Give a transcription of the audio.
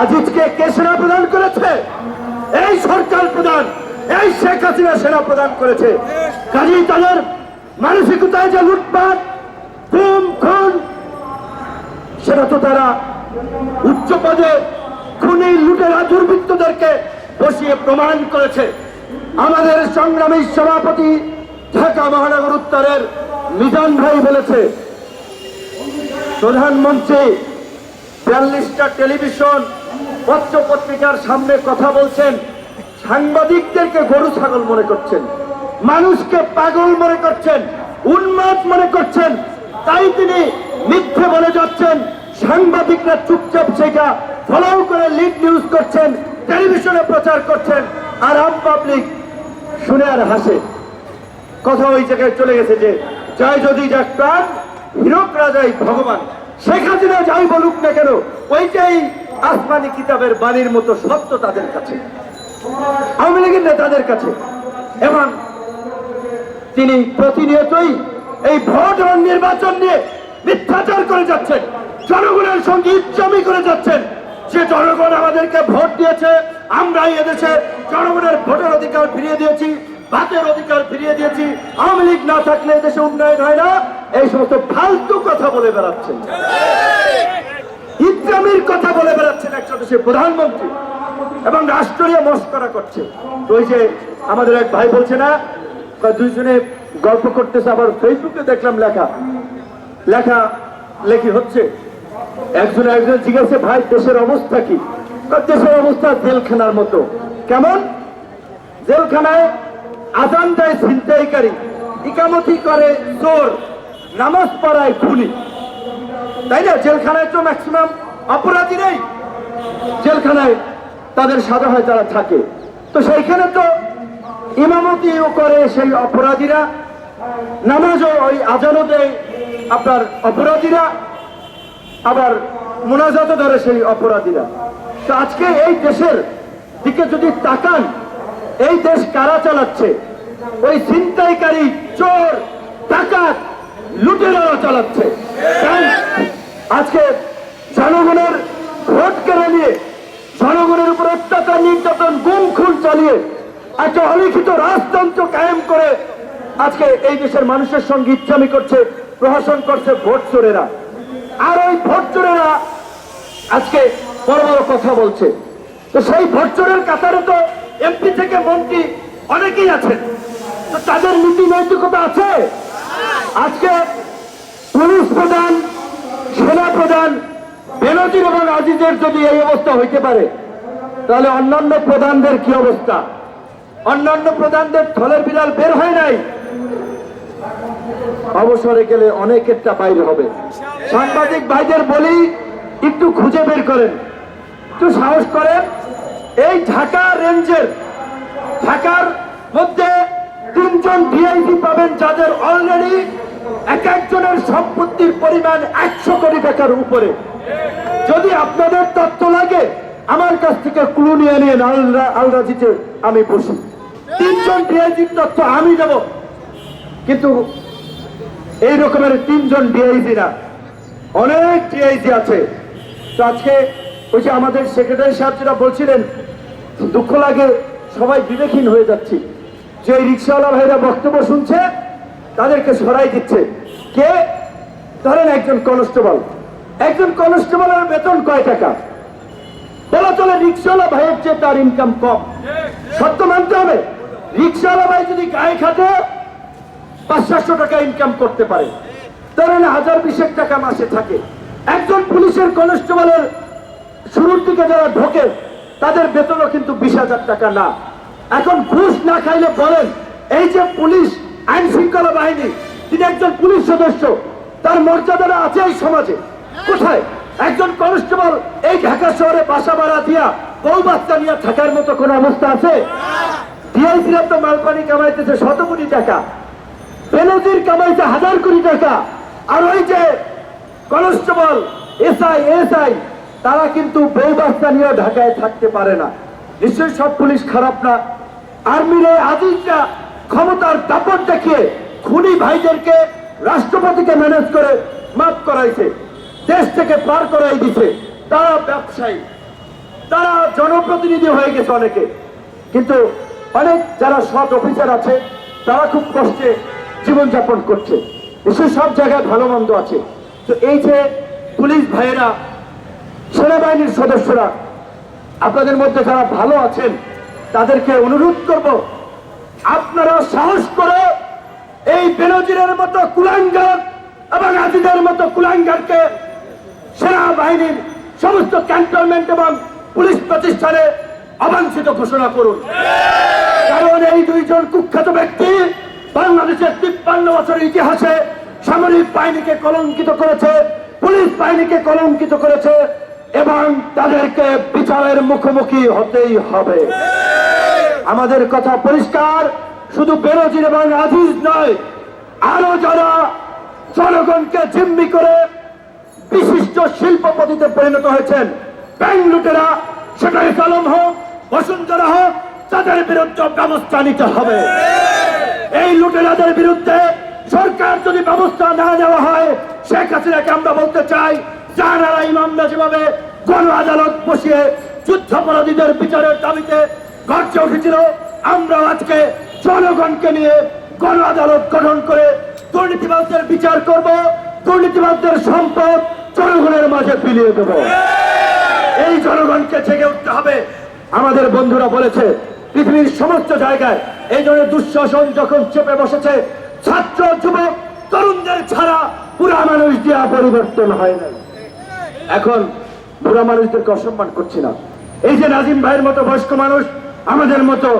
আজিজকে কে সেনা প্রদান করেছে? এই সরকার প্রদান, এই শেখ হাসিনা সেনা প্রদান করেছে। কাজেই তাদের মানসিকতায় যে লুটপাট, খুন খুন, সেটা তো তারা উচ্চ পদে খুনি লুটেরা দুর্বৃত্তদেরকে বসিয়ে প্রমাণ করেছে। আমাদের সংগ্রামী সভাপতি ঢাকা মহানগর উত্তরের মিজান ভাই বলেছে, প্রধানমন্ত্রী, বিয়াল্লিশটা টেলিভিশন পত্র পত্রিকার সামনে কথা বলছেন, সাংবাদিকদেরকে গরু ছাগল মনে করছেন, মানুষকে পাগল মনে করছেন, উন্মাদ মনে করছেন, তাই তিনি মিথ্যে বলে যাচ্ছেন, সাংবাদিকরা চুপচাপ সেটা ফলো করে লিড নিউজ করছেন টেলিভিশনে প্রচার করছেন, আর আম পাবলিক শুনে আর হাসে। কথা ওই জায়গায় চলে গেছে যে জয় যদি যাক প্রাণ, হীরক রাজাই ভগবান, শেখ হাসিনা যাই বলুক না কেন, ওইটাই আসমানি কিতাবের বাণীর মতো সত্য তাদের কাছে। আওয়ামী লীগের নেতাদের কাছে। এবং তিনি প্রতিনিয়তই এই ভোট এবং নির্বাচন নিয়ে মিথ্যাচার করে যাচ্ছেন। জনগণের সঙ্গে ইচ্ছামি করে যাচ্ছেন। যে জনগণ আমাদেরকে ভোট দিয়েছে। আমরাই এদেশে জনগণের ভোটের অধিকার ফিরিয়ে দিয়েছি, ভাতের অধিকার ফিরিয়ে দিয়েছি। আওয়ামী লীগ না থাকলে এদেশে উন্নয়ন হয় না। এই সমস্ত ফালতু কথা বলে বেড়াচ্ছেন। ইসলামের কথা বলে বেড়াচ্ছেন একজন দেশের প্রধানমন্ত্রী এবং রাষ্ট্রীয় মস্করা করছে। ওই যে আমাদের এক ভাই বলছে না দুইজনে গল্প করতেছে, আবার ফেসবুকে দেখলাম লেখা। লেখা লেখি হচ্ছে, একজন একজন জিজ্ঞাসা, ভাই, দেশের অবস্থা কি? দেশের অবস্থা জেলখানার মতো। কেমন? জেলখানায় আজান দেয় ছিনতাইকারী, ইকামতি করে চোর, নামাজ পড়ায় খুনি। তাই না জেলখানায় তো ম্যাক্সিমাম অপরাধী নেই। জেলখানায় তাদের সাজা হয় তারা থাকে। তো সেইখানে তো ইমামতিও করে সেই অপরাধীরা। নামাজও ওই দেয় আপনার অপরাধীরা। আবার মোনাজাত ধরে সেই অপরাধীরা। তো আজকে এই দেশের দিকে যদি তাকান, এই দেশ কারা চালাচ্ছে? ওই ছিনতাইকারী চোর, ডাকাত লুটেরারা চালাচ্ছে। আজকে জনগণের ভোট কেড়ে নিয়ে, জনগণের উপর অত্যাচার, নির্যাতন, গুম খুন চালিয়ে একটা অলিখিত রাজতন্ত্র কায়েম করে আজকে এই দেশের মানুষের সঙ্গে ইচ্ছামি করছে প্রশাসন করছে ভোট চোরেরা। আর ওই ভোট চোরেরা আজকে বড় বড় কথা বলছে। তো সেই ভোট চোরের কাতারে তো এমপি থেকে মন্ত্রী অনেকেই আছেন। তো তাদের নীতি নৈতিকতা আছে? আজকে পুলিশ প্রধান সেনা প্রধান বেনজির এবং আজিজের যদি এই অবস্থা হইতে পারে, তাহলে অন্যান্য প্রধানদের কি অবস্থা? অন্যান্য প্রধানদের থলের বিড়াল বের হয় নাই? অবসরে গেলে অনেকেরটা বাইরে হবে। সাংবাদিক ভাইদের বলি, একটু খুঁজে বের করেন। একটু সাহস করেন। এই ঢাকা রেঞ্জের, ঢাকার মধ্যে তিনজন ডিআইপি পাবেন যাদের অলরেডি এক একজনের সম্পত্তির পরিমাণ একশো কোটি টাকার উপরে। যদি আপনাদের তথ্য লাগে, আমার কাছ থেকে ক্লু নিয়ে নিয়ে আলরা আলরাজিতে আমি বসি। তিনজন ডিআইজির তথ্য আমি দেব। কিন্তু এই রকমের তিনজন ডিআইজি না অনেক ডিআইজি আছে। তো আজকে ওই যে আমাদের সেক্রেটারি সাহেব যেটা বলছিলেন, দুঃখ লাগে, সবাই বিবেকহীন হয়ে যাচ্ছি। যে রিক্সাওয়ালা ভাইরা বক্তব্য শুনছে তাদেরকে সরাই দিচ্ছে। কে? ধরেন একজন কনস্টেবল। একজন কনস্টেবলের বেতন কয় টাকা? বলা চলে রিক্সাওয়ালা ভাইয়ের চেয়ে তার ইনকাম কম। সত্য মানতে হবে? রিক্সাওয়ালা ভাই যদি গায়ে খাটে, পাঁচ সাতশো টাকা ইনকাম করতে পারে। ধরেন হাজার বিশেক টাকা মাসে থাকে। একজন পুলিশের কনস্টেবলের শুরুর দিকে যারা ঢোকে, তাদের বেতনও কিন্তু বিশ হাজার টাকা না। এখন ঘুষ না খাইলে বলেন, এই যে পুলিশ আইন শৃঙ্খলা বাহিনী, তিনি একজন পুলিশ সদস্য, তার মর্যাদাটা আছে এই সমাজে। কোথায়? একজন কনস্টেবল এই ঢাকা শহরে বাসা ভাড়া দিয়া বউ বাচ্চা নিয়ে থাকার মতো কোন অবস্থা আছে? তো মালপানি কামাইতেছে শত কোটি টাকা। বেনজির কামাইছে হাজার কোটি টাকা। আর ওই যে কনস্টেবল, এসআই এসআই, তারা কিন্তু বউ বাচ্চা নিয়ে ঢাকায় থাকতে পারে না। নিশ্চয়ই সব পুলিশ খারাপ না। আর্মির আজিজরা ক্ষমতার দাপট দেখিয়ে খুনি ভাইদেরকে রাষ্ট্রপতিকে ম্যানেজ করে মাফ করাইছে। দেশ থেকে পার করাই দিছে। তারা ব্যবসায়ী। তারা জনপ্রতিনিধি হয়ে গেছে অনেকে। কিন্তু অনেক যারা সৎ অফিসার আছে, তারা খুব কষ্টে জীবনযাপন করছে। এসব সব জায়গায় ভালো মন্দ আছে। তো এই যে পুলিশ ভাইয়েরা, সেনাবাহিনীর সদস্যরা, আপনাদের মধ্যে যারা ভালো আছেন, তাদেরকে অনুরোধ করব আপনারা সাহস করে এই বেনজিরের মতো কুলাঙ্গার এবং আজিদের মতো কুলাঙ্গারকে সেনাবাহিনীর সমস্ত ক্যান্টনমেন্ট এবং পুলিশ প্রতিষ্ঠানে অবাঞ্ছিত ঘোষণা করুন। কারণ এই দুইজন কুখ্যাত ব্যক্তি বাংলাদেশের তিপ্পান্ন বছরের ইতিহাসে সামরিক বাহিনীকে কলঙ্কিত করেছে, পুলিশ বাহিনীকে কলঙ্কিত করেছে এবং তাদেরকে বিচারের মুখোমুখি হতেই হবে। আমাদের কথা পরিষ্কার, শুধু বেরোজির এবং আজিজ নয়, আরও যারা জনগণকে জিম্মি করে বিশিষ্ট শিল্পপতিতে পরিণত হয়েছেন, ব্যাংক লুটেরা সেটাই কলম হোক, বসুন্ধরা হোক, তাদের বিরুদ্ধে ব্যবস্থা নিতে হবে। এই লুটেরাদের বিরুদ্ধে সরকার যদি ব্যবস্থা না নেওয়া হয়, শেখ হাসিনাকে আমরা বলতে চাই জানারা ইমামরা যেভাবে গণ আদালত বসিয়ে যুদ্ধাপরাধীদের বিচারের দাবিতে গর্জে উঠেছিল। আমরা আজকে জনগণকে নিয়ে গণ আদালত গঠন করে দুর্নীতিবাদদের বিচার করব দুর্নীতিবাদদের সম্পদ জনগণের মাঝে বিলিয়ে দেব। এই জনগণকে জেগে উঠতে হবে। আমাদের বন্ধুরা বলেছে, পৃথিবীর সমস্ত জায়গায় এই ধরনের দুঃশাসন যখন চেপে বসেছে, ছাত্র, যুবক, তরুণদের ছাড়া পুরা মানুষ দিয়া পরিবর্তন হয় না এখন বুড়া মানুষদেরকে অসম্মান করছি না। এই যে নাজিম ভাইয়ের মতো বয়স্ক মানুষ আমাদের মতো